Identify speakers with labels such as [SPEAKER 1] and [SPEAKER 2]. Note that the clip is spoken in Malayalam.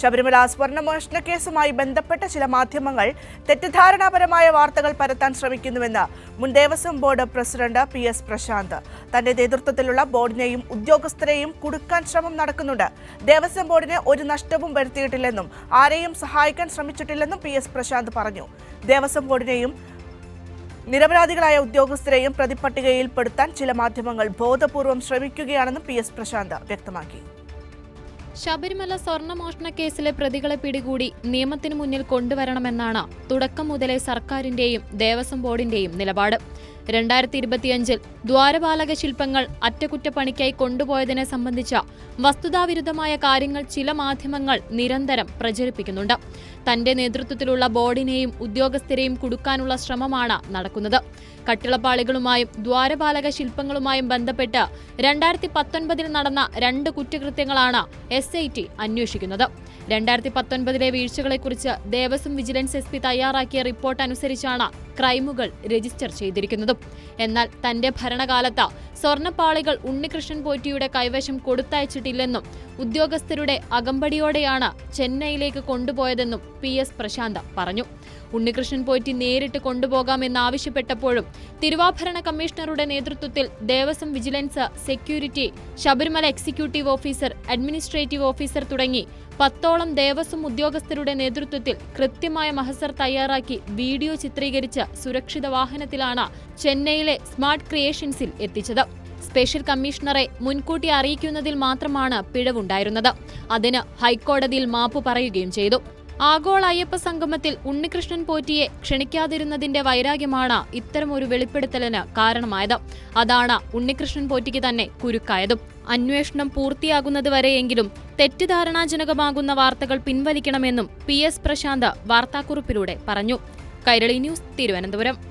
[SPEAKER 1] ശബരിമല സ്വർണമോഷണ കേസുമായി ബന്ധപ്പെട്ട ചില മാധ്യമങ്ങൾ തെറ്റിദ്ധാരണാപരമായ വാർത്തകൾ പരത്താൻ ശ്രമിക്കുന്നുവെന്ന് മുൻ Devaswom board president P S Prashanth. തന്റെ നേതൃത്വത്തിലുള്ള ബോർഡിനെയും ഉദ്യോഗസ്ഥരെയും കുടുക്കാൻ ശ്രമം നടക്കുന്നുണ്ട്. ദേവസ്വം ബോർഡിന് ഒരു നഷ്ടവും വരുത്തിയിട്ടില്ലെന്നും ആരെയും സഹായിക്കാൻ ശ്രമിച്ചിട്ടില്ലെന്നും പി എസ് പ്രശാന്ത് പറഞ്ഞു. ദേവസ്വം ബോർഡിനെയും നിരപരാധികളായ ഉദ്യോഗസ്ഥരെയും പ്രതിപട്ടികയിൽപ്പെടുത്താൻ ചില മാധ്യമങ്ങൾ ബോധപൂർവം ശ്രമിക്കുകയാണെന്നും പി എസ് പ്രശാന്ത് വ്യക്തമാക്കി.
[SPEAKER 2] ശബരിമല സ്വർണമോഷണ കേസിലെ പ്രതികളെ പിടികൂടി നിയമത്തിനു മുന്നിൽ കൊണ്ടുവരണമെന്നാണ് തുടക്കം മുതലേ സർക്കാരിന്റെയും ദേവസ്വം ബോർഡിന്റെയും നിലപാട്. രണ്ടായിരത്തി ഇരുപത്തിയഞ്ചിൽ ദ്വാരപാലക ശില്പങ്ങൾ അറ്റകുറ്റപ്പണിക്കായി കൊണ്ടുപോയതിനെ സംബന്ധിച്ച വസ്തുതാവിരുദ്ധമായ കാര്യങ്ങൾ ചില മാധ്യമങ്ങൾ നിരന്തരം പ്രചരിപ്പിക്കുന്നുണ്ട്. തന്റെ നേതൃത്വത്തിലുള്ള ബോർഡിനെയും ഉദ്യോഗസ്ഥരെയും കുടുക്കാനുള്ള ശ്രമമാണ് നടക്കുന്നത്. കട്ടിളപ്പാളികളുമായും ദ്വാരപാലക ശില്പങ്ങളുമായും ബന്ധപ്പെട്ട് രണ്ടായിരത്തി പത്തൊൻപതിൽ നടന്ന രണ്ട് കുറ്റകൃത്യങ്ങളാണ് എസ് ഐ ടി അന്വേഷിക്കുന്നത്. രണ്ടായിരത്തി പത്തൊൻപതിലെ വീഴ്ചകളെക്കുറിച്ച് ദേവസ്വം വിജിലൻസ് എസ് പി തയ്യാറാക്കിയ റിപ്പോർട്ട് അനുസരിച്ചാണ് ക്രൈമുകൾ രജിസ്റ്റർ ചെയ്തിരിക്കുന്നതും. എന്നാൽ തന്റെ ഭരണകാലത്ത് സ്വർണപ്പാളികൾ ഉണ്ണികൃഷ്ണൻ പോറ്റിയുടെ കൈവശം കൊടുത്തയച്ചിട്ടില്ലെന്നും ഉദ്യോഗസ്ഥരുടെ അകമ്പടിയോടെയാണ് ചെന്നൈയിലേക്ക് കൊണ്ടുപോയതെന്നും പി എസ് പ്രശാന്ത് പറഞ്ഞു. ഉണ്ണികൃഷ്ണൻ പോറ്റി നേരിട്ട് കൊണ്ടുപോകാമെന്നാവശ്യപ്പെട്ടപ്പോഴും തിരുവാഭരണ കമ്മീഷണറുടെ നേതൃത്വത്തിൽ Devaswom vigilance security Sabarimala executive officer administrative officer തുടങ്ങി പത്തോളം ദേവസ്വം ഉദ്യോഗസ്ഥരുടെ നേതൃത്വത്തിൽ കൃത്യമായ മഹസർ തയ്യാറാക്കി വീഡിയോ ചിത്രീകരിച്ച് സുരക്ഷിത വാഹനത്തിലാണ് ചെന്നൈയിലെ സ്മാർട്ട് ക്രിയേഷൻസിൽ എത്തിച്ചത്. സ്പെഷ്യൽ കമ്മീഷണറെ മുൻകൂട്ടി അറിയിക്കുന്നതിൽ മാത്രമാണ് പിഴവുണ്ടായിരുന്നത്. അതിന് ഹൈക്കോടതിയിൽ മാപ്പ് പറയുകയും ചെയ്തു. ആഗോള അയ്യപ്പ സംഗമത്തിൽ ഉണ്ണികൃഷ്ണൻ പോറ്റിയെ ക്ഷണിക്കാതിരുന്നതിന്റെ വൈരാഗ്യമാണ് ഇത്തരമൊരു വെളിപ്പെടുത്തലിന് കാരണമായത്. അതാണ് ഉണ്ണികൃഷ്ണൻ പോറ്റിക്ക് തന്നെ കുരുക്കായതും. അന്വേഷണം പൂർത്തിയാകുന്നതുവരെയെങ്കിലും തെറ്റിദ്ധാരണാജനകമാകുന്ന വാർത്തകൾ പിൻവലിക്കണമെന്നും പി എസ് പ്രശാന്ത് വാർത്താക്കുറിപ്പിലൂടെ പറഞ്ഞു. കൈരളി ന്യൂസ് തിരുവനന്തപുരം.